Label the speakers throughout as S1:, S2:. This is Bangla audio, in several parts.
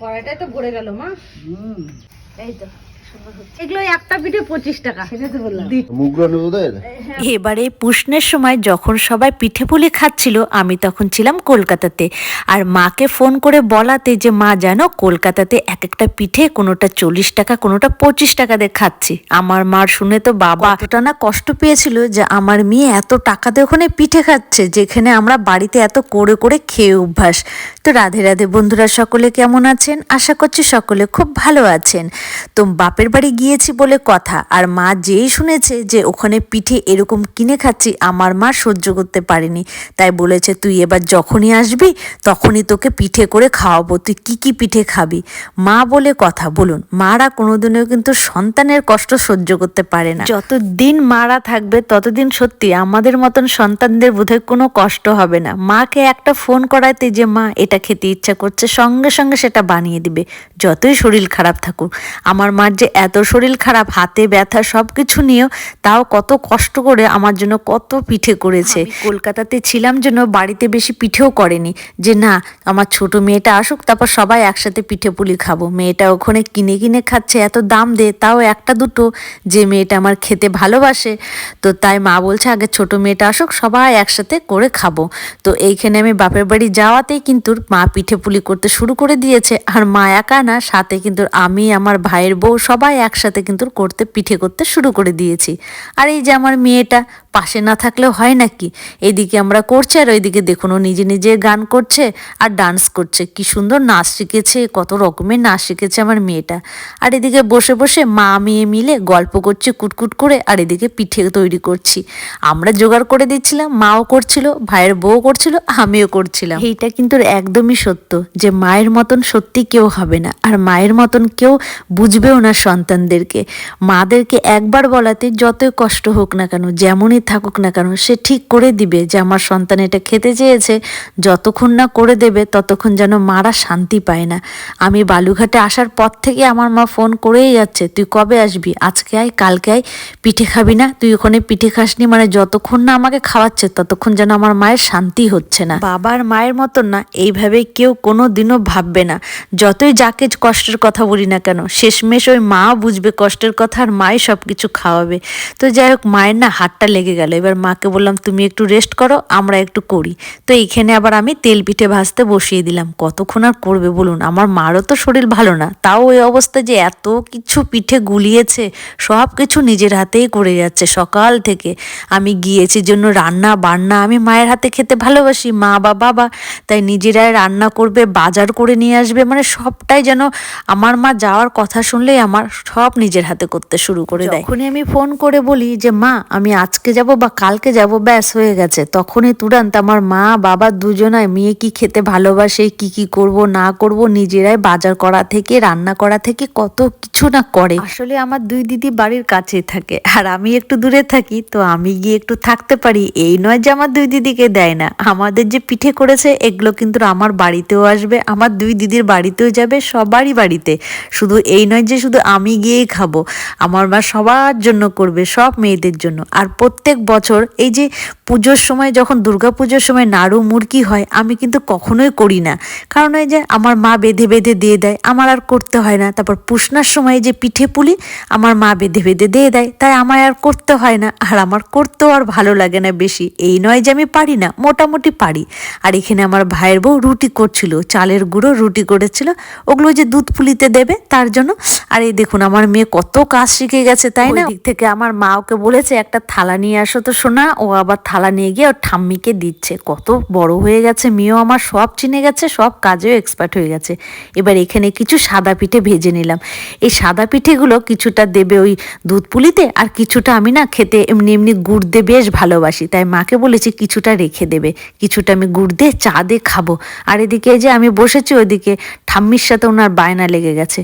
S1: কড়াইটাই তো ভরে গেল মা
S2: হুম
S1: এই তো। এগুলো একটা পিঠে পঁচিশ টাকা।
S2: সেটা তো বললাম।
S3: এবারে পুষ্ণের সময় যখন সবাই পিঠে পুলি খাচ্ছিল আমি তখন ছিলাম কলকাতাতে। আর মাকে ফোন করে বলাতে যে মা জানো কলকাতাতে এক একটা পিঠে কোনোটা চল্লিশ টাকা কোনোটা পঁচিশ টাকা দিয়ে খাচ্ছি। আমার মার শুনে তো বাবা এতটা না কষ্ট পেয়েছিল যে আমার মেয়ে এত টাকা দিয়ে ওখানে পিঠে খাচ্ছে যেখানে আমরা বাড়িতে এত করে করে খেয়ে অভ্যাস। তো রাধে রাধে বন্ধুরা সকলে কেমন আছেন? আশা করছি সকলে খুব ভালো আছেন। তো বাপের বাড়ি গিয়েছি বলে কথা। আর মা যেই শুনেছে যে ওখানে পিঠে এরকম কিনে খাচ্ছি, আমার মা সহ্য করতে পারেনি। তাই বলেছে, তুই এবার যখনই আসবি, তখনই তোকে পিঠে করে খাওয়াবো। তুই কি কি পিঠে খাবি? মা বলে কথা, বলুন, মারা কোনোদিনও কিন্তু সন্তানের কষ্ট সহ্য করতে পারে না। যতদিন মারা থাকবে, ততদিন সত্যি আমাদের মতন সন্তানদের বোধহয় কোনো কষ্ট হবে না। মাকে একটা ফোন করাতে যে, মা, এটা খেতে ইচ্ছা করছে, সঙ্গে সঙ্গে সেটা বানিয়ে দিবে। যতই শরীর খারাপ থাকুক, আমার মার যে এত শরীর খারাপ, হাতে ব্যথা সব কিছু নিয়েও তাও কত কষ্ট করে আমার জন্য কত পিঠে করেছে। কলকাতাতে ছিলাম জন্য বাড়িতে বেশি পিঠেও করেনি। যে না, আমার ছোট মেয়েটা আসুক, তারপর সবাই একসাথে পিঠে পুলি খাব। মেয়েটা ওখানে কিনে কিনে খাচ্ছে, এত দাম দে, তাও একটা দুটো। যে মেয়েটা আমার খেতে ভালোবাসে, তো তাই মা বলছে, আগে ছোট মেয়েটা আসুক, সবাই একসাথে করে খাব। তো এইখানে আমি বাপের বাড়ি যাওয়াতেই কিন্তু মা পিঠে পুলি করতে শুরু করে দিয়েছে। আর মা একা না, সাথে কিন্তু আমি, আমার ভাইয়ের বউ সবাই একসাথে কিন্তু করতে পিঠে করতে শুরু করে দিয়েছি। আর এই যে আমার মেয়েটা পাশে না থাকলেও হয় নাকি? এদিকে আমরা করছি আর ওইদিকে দেখুন, ও নিজে নিজে গান করছে আর ডান্স করছে। কি সুন্দর নাচ শিখেছে, কত রকমের নাচ শিখেছে আমার মেয়েটা। আর এদিকে বসে বসে মা, মেয়ে মিলে গল্প করছি, কুটকুট করে আর এদিকে পিঠে তৈরি করছি। আমরা জোগাড় করে দিচ্ছিলাম, মাও করছিল, ভাইয়ের বউ করছিল, আমিও করছিলাম। এইটা কিন্তু একদমই সত্য যে মায়ের মতন সত্যি কেউ হবে না। আর মায়ের মতন কেউ বুঝবেও না সন্তানদেরকে। মাদেরকে একবার বলাতে যতই কষ্ট হোক না কেন, যেমনই থাকুক না কেন, সে ঠিক করে দিবে যে আমার সন্তান এটা খেতে চেয়েছে, যতক্ষণ না করে দেবে ততক্ষণ যেন মারা শান্তি পায় না। আমি বালুঘাটে আসার পর থেকে আমার মা ফোন করেই যাচ্ছে, তুই কবে আসবি? আজকে আয়, কালকে আয়, পিঠে খাবি না? তুই ওখানে পিঠে খাসনি মানে যতক্ষণ না আমাকে খাওয়াচ্ছে ততক্ষণ যেন আমার মায়ের শান্তি হচ্ছে না। বাবার মায়ের মতন না, এইভাবে কেউ কোনো দিনও ভাববে না। যতই যাকে কষ্টের কথা বলি না কেন, শেষমেশ ওই মা বুঝবে কষ্টের কথা আর মাই সব কিছু খাওয়াবে। তো যাই হোক, মায়ের না হাতটা লেগে গেল। এবার মাকে বললাম, তুমি একটু রেস্ট করো, আমরা একটু করি। তো এইখানে আবার আমি তেল পিঠে ভাজতে বসিয়ে দিলাম। কতক্ষণ আর করবে বলুন? আমার মারও তো শরীর ভালো না। তাও ওই অবস্থা যে এত কিছু পিঠে গুলিয়েছে, সব কিছু নিজের হাতেই করে যাচ্ছে সকাল থেকে। আমি গিয়েছি জন্য রান্না বান্না আমি মায়ের হাতে খেতে ভালোবাসি, মা বা বাবা। তাই নিজেরাই রান্না করবে, বাজার করে নিয়ে আসবে মানে সবটাই যেন আমার মা যাওয়ার কথা শুনলেই আমার সব নিজের হাতে করতে শুরু করে দেয়। যখনই আমি ফোন করে বলি যে, মা, আমি আজকে যাব বা কালকে যাব, ব্যাস হয়ে গেছে। তখনই তুরান্ত আমার মা, বাবা দুজনায় মেয়ে কি খেতে ভালোবাসে, কি কি করব, না করব, নিজেরাই বাজার করা থেকে, রান্না করা থেকে কত কিছু না করে। আসলে আমার দুই দিদি বাড়ির কাছেই থাকে, আর আমি একটু দূরে থাকি, তো আমি গিয়ে একটু থাকতে পারি। এই নয় যে আমার দুই দিদিকে দেয় না। আমাদের যে পিঠে করেছে, এগুলো কিন্তু আমার বাড়িতেও আসবে, আমার দুই দিদির বাড়িতেও যাবে, সবারই বাড়িতে। শুধু এই নয় যে শুধু আমি গিয়েই খাব, আমার মা সবার জন্য করবে, সব মেয়েদের জন্য। আর প্রত্যেক বছর এই যে পুজোর সময় যখন দুর্গা পুজোর সময় নাড়ু মুরগি হয়, আমি কিন্তু কখনোই করি না। কারণ এই যে আমার মা বেঁধে বেঁধে দিয়ে দেয়, আমার আর করতে হয় না। তারপর পুষনার সময় যে পিঠে পুলি, আমার মা বেঁধে বেঁধে দিয়ে দেয়। তাই আমার আর করতে হয় না। আর আমার করতেও আর ভালো লাগে না বেশি। এই নয় যে আমি পারি না, মোটামুটি পারি। আর এখানে আমার ভাইয়ের বউ রুটি করছিল, চালের গুঁড়ো রুটি করেছিল। ওগুলো যে দুধ পুলিতে দেবে তার জন্য। আর এই দেখুন, আমার মেয়ে কত কাজ শিখে গেছে, তাই না? দিক থেকে আমার মা ওকে বলেছে, একটা থালা নিয়ে আসো তো শোনা ও আবার থালা নিয়ে গিয়ে ওর ঠাম্মিকে দিচ্ছে। কত বড় হয়ে গেছে, মেয়েও আমার সব চিনে গেছে, সব কাজেও এক্সপার্ট হয়ে গেছে। এবার এখানে কিছু সাদা পিঠে ভেজে নিলাম। এই সাদা পিঠেগুলো কিছুটা দেবে ওই দুধ পুলিতে, আর কিছুটা আমি না খেতে এমনি এমনি গুড় দিয়ে বেশ ভালোবাসি। তাই মাকে বলেছি কিছুটা রেখে দেবে, কিছুটা আমি গুড় দিয়ে চা দিয়ে খাব। আর এদিকে যে আমি বসেছি, ওইদিকে ঠাম্মির সাথে ওনার বায়না লেগে গেছে।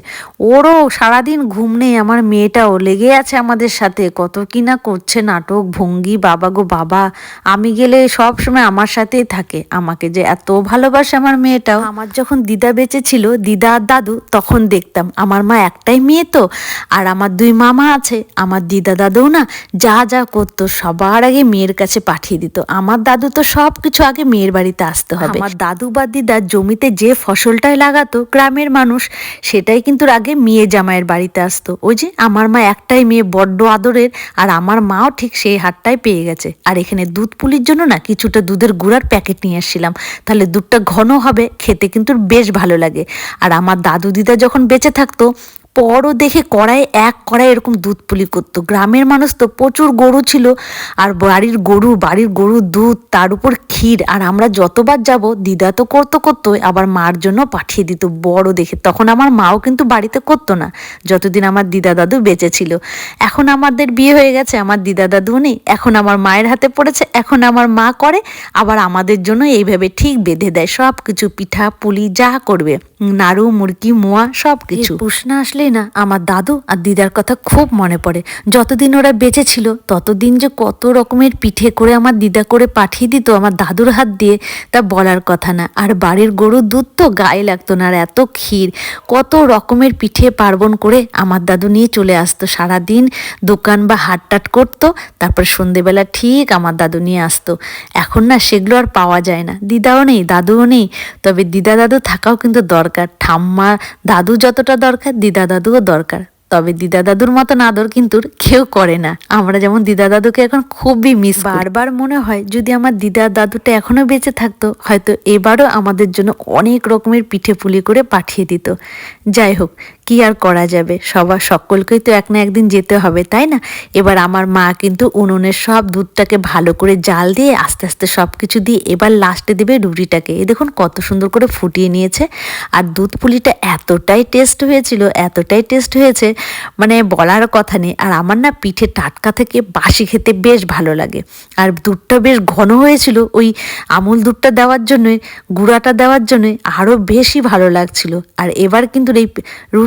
S3: ওরও সারাদিন ঘুম নেই, আমার মেয়েটাও লেগে আছে আমাদের সাথে, কত কি না করছে নাটক ভঙ্গি বাবা গো, বাবা। আমি গেলে সব সময় আমার সাথেই থাকে। আমাকে যে এত ভালোবাসে আমার মেয়েটাও। আমার যখন দিদা বেঁচে ছিল, দিদা আর দাদু, তখন দেখতাম আমার মা একটাই মেয়ে তো। আর আমার দুই মামা আছে, আমার দিদা দাদুও না, যা যা করতো সবার আগে মেয়ের কাছে পাঠিয়ে দিত। আমার দাদু তো সব কিছু আগে মেয়ের বাড়িতে আসতে হবে। আমার দাদু বা দিদা জমিতে যে ফসলটাই লাগাতো, গ্রামের মানুষ, সেটাই কিন্তু আগে মেয়ে জামাইয়ের বাড়িতে আসতো। ওই যে আমার মা একটাই মেয়ে, বড্ড আদরের, আর আমার মাও ঠিক সেই হাতটাই পেয়ে গেছে। আর এখানে দুধ পুলির জন্য না কিছুটা দুধের গুঁড়ার প্যাকেট নিয়ে আসছিলাম। তাহলে দুধটা ঘন হবে, খেতে কিন্তু বেশ ভালো লাগে। আর আমার দাদু দিদা যখন বেঁচে থাকতো পরও দেখে কড়াই এক কড়াই এরকম দুধ পুলি করতো। গ্রামের মানুষ তো প্রচুর গরু ছিল আর বাড়ির গরু, বাড়ির গরুর দুধ, তার উপর ক্ষীর। আর আমরা যতবার যাব, দিদা তো করতো করতো আবার মার জন্য পাঠিয়ে দিত বড় দেখে। তখন আমার মাও কিন্তু বাড়িতে করতো না, যতদিন আমার দিদা দাদু বেঁচে ছিল। এখন আমাদের বিয়ে হয়ে গেছে, আমার দিদা দাদু নেই। এখন আমার মায়ের হাতে পড়েছে, এখন আমার মা করে, আবার আমাদের জন্য এইভাবে ঠিক বেঁধে দেয়। সব কিছু পিঠা, পুলি, যা করবে। নাড়ু, মুরগি, মোয়া সব কিছু পুষ না আসলেই না, আমার দাদু আর দিদার কথা খুব মনে পড়ে। যতদিন ওরা বেঁচে ছিল, ততদিন যে কত রকমের পিঠে করে আমার দিদা করে পাঠিয়ে দিত আমার দাদুর হাত দিয়ে, তা বলার কথা না। আর বাড়ির গরুর দুধ তো গায়ে লাগতো না, আর এত ক্ষীর। কত রকমের পিঠে পার্বণ করে আমার দাদু নিয়ে চলে আসতো। সারাদিন দোকান বা হাট টাট করতো, তারপর সন্ধেবেলা ঠিক আমার দাদু নিয়ে আসতো। এখন না সেগুলো আর পাওয়া যায় না। দিদাও নেই, দাদুও নেই। তবে দিদা দাদু থাকাও কিন্তু দরকার। ঠাম্মা, দাদু যতটা দরকার দিদা দাদুও দরকার। তবে দিদা দাদুর মতন আদর কিন্তু কেউ করে না। আমরা যেমন দিদা দাদুকে এখন খুবই মিস বারবার মনে হয় যদি আমার দিদা দাদুটা এখনও বেঁচে থাকতো, হয়তো এবারও আমাদের জন্য অনেক রকমের পিঠে পুলি করে পাঠিয়ে দিত। যাই হোক কি আর করা যাবে? সবার সকলকেই তো এক না একদিন যেতে হবে, তাই না? এবার আমার মা কিন্তু উনুনের সব দুধটাকে ভালো করে জাল দিয়ে আস্তে আস্তে সব কিছু দিয়ে এবার লাস্টে দেবে রুটিটাকে। এ দেখুন কত সুন্দর করে ফুটিয়ে নিয়েছে। আর দুধ পুলিটা এতটাই টেস্ট হয়েছিল, এতটাই টেস্ট হয়েছে মানে বলার কথা নেই। আর আমার না পিঠে টাটকা থেকে বাসি খেতে বেশ ভালো লাগে। আর দুধটা বেশ ঘন হয়েছিল, ওই আমুল দুধটা দেওয়ার জন্যই গুঁড়াটা দেওয়ার জন্যই আরও বেশি ভালো লাগছিল। আর এবার কিন্তু এই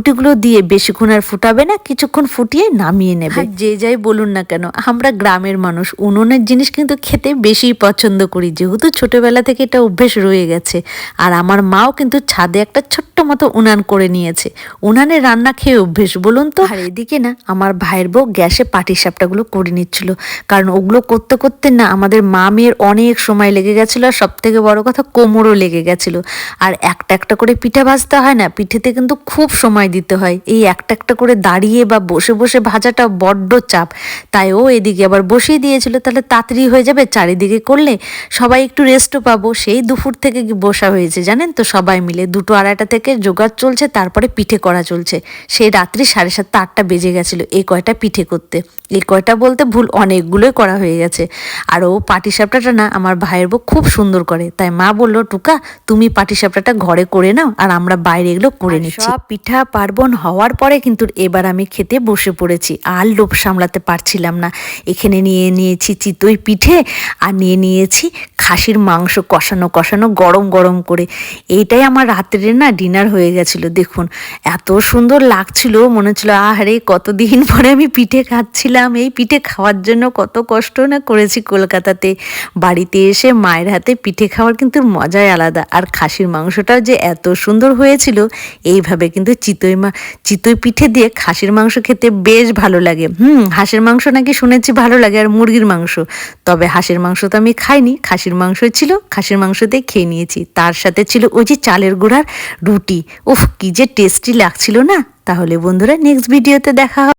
S3: রুটিগুলো দিয়ে বেশিক্ষণ আর ফুটাবে না কিছুক্ষণ ফুটিয়ে নামিয়ে নেবে। যে যাই বলুন না কেন আমরা গ্রামের মানুষ উনুনের জিনিস কিন্তু খেতে বেশি পছন্দ করি যেহেতু ছোটবেলা থেকে এটা অভ্যেস রয়ে গেছে। আর আমার মাও কিন্তু ছাদে একটা ছোট্ট মতো উনান করে নিয়েছে। উনানে রান্না খেয়ে অভ্যেস বলুন তো। আর এদিকে না আমার ভাইয়ের বউ গ্যাসে পাটি সাপটাগুলো করে নিচ্ছিল। কারণ ওগুলো করতে করতে না আমাদের মা মেয়ের অনেক সময় লেগে গেছিল আর সব থেকে বড় কথা কোমরও লেগে গেছিল। আর একটা একটা করে পিঠা ভাজতে হয় না পিঠেতে কিন্তু খুব সময় দিতে হয়। এই একটা একটা করে দাঁড়িয়ে বা বসে বসে ভাজাটা বড্ড চাপ। তাই ও এদিকে আবার বসিয়ে দিয়েছিল তাহলে তাড়াতাড়ি হয়ে যাবে চারিদিকে করলে সবাই একটু রেস্টও পাবো। সেই দুপুর থেকে বসা হয়েছে জানেন তো সবাই মিলে। দুটো আড়াইটা থেকে জোগাড় চলছে তারপরে পিঠে করা চলছে। সেই রাত্রি সাড়ে সাতটা আটটা বেজে গেছিল এই কয়টা পিঠে করতে। এই কয়টা বলতে ভুল অনেকগুলোই করা হয়ে গেছে। আর ও পাটিসাপটাটা না আমার ভাইয়ের বউ খুব সুন্দর করে। তাই মা বলল টুকা তুমি পাটিসাপটাটা ঘরে করে নাও আর আমরা বাইরে এগুলো করে নিচ্ছি। সব পিঠা পার্বণ হওয়ার পরে কিন্তু এবার আমি খেতে বসে পড়েছি। আর লোভ সামলাতে পারছিলাম না। এখানে নিয়ে নিয়েছি চিতই পিঠে আর নিয়ে নিয়েছি খাসির মাংস কষানো কষানো গরম গরম করে। এইটাই আমার রাত্রের না ডিনার হয়ে গেছিল। দেখুন, এত সুন্দর লাগছিল। মনে হচ্ছিল, আহারে, কতদিন পরে আমি পিঠে খাচ্ছিলাম। এই পিঠে খাওয়ার জন্য কত কষ্ট না করেছি কলকাতাতে। বাড়িতে এসে মায়ের হাতে পিঠে খাওয়ার কিন্তু মজাই আলাদা। আর খাসির মাংসটাও যে এত সুন্দর হয়েছিল, এইভাবে কিন্তু চিতই মা চিতই পিঠে দিয়ে খাসির মাংস খেতে বেশ ভালো লাগে। হুম, হাঁসের মাংস নাকি শুনেছি ভালো লাগে আর মুরগির মাংস। তবে হাঁসের মাংস তো আমি খাইনি, খাসির মাংস ছিল, খাসির মাংস দিয়ে খেয়ে নিয়েছি। তার সাথে ছিল ওই যে চালের গুঁড়ার রুটি। ওফ কি যে টেস্টি লাগছিল না? তাহলে বন্ধুরা নেক্সট ভিডিওতে দেখা হবে।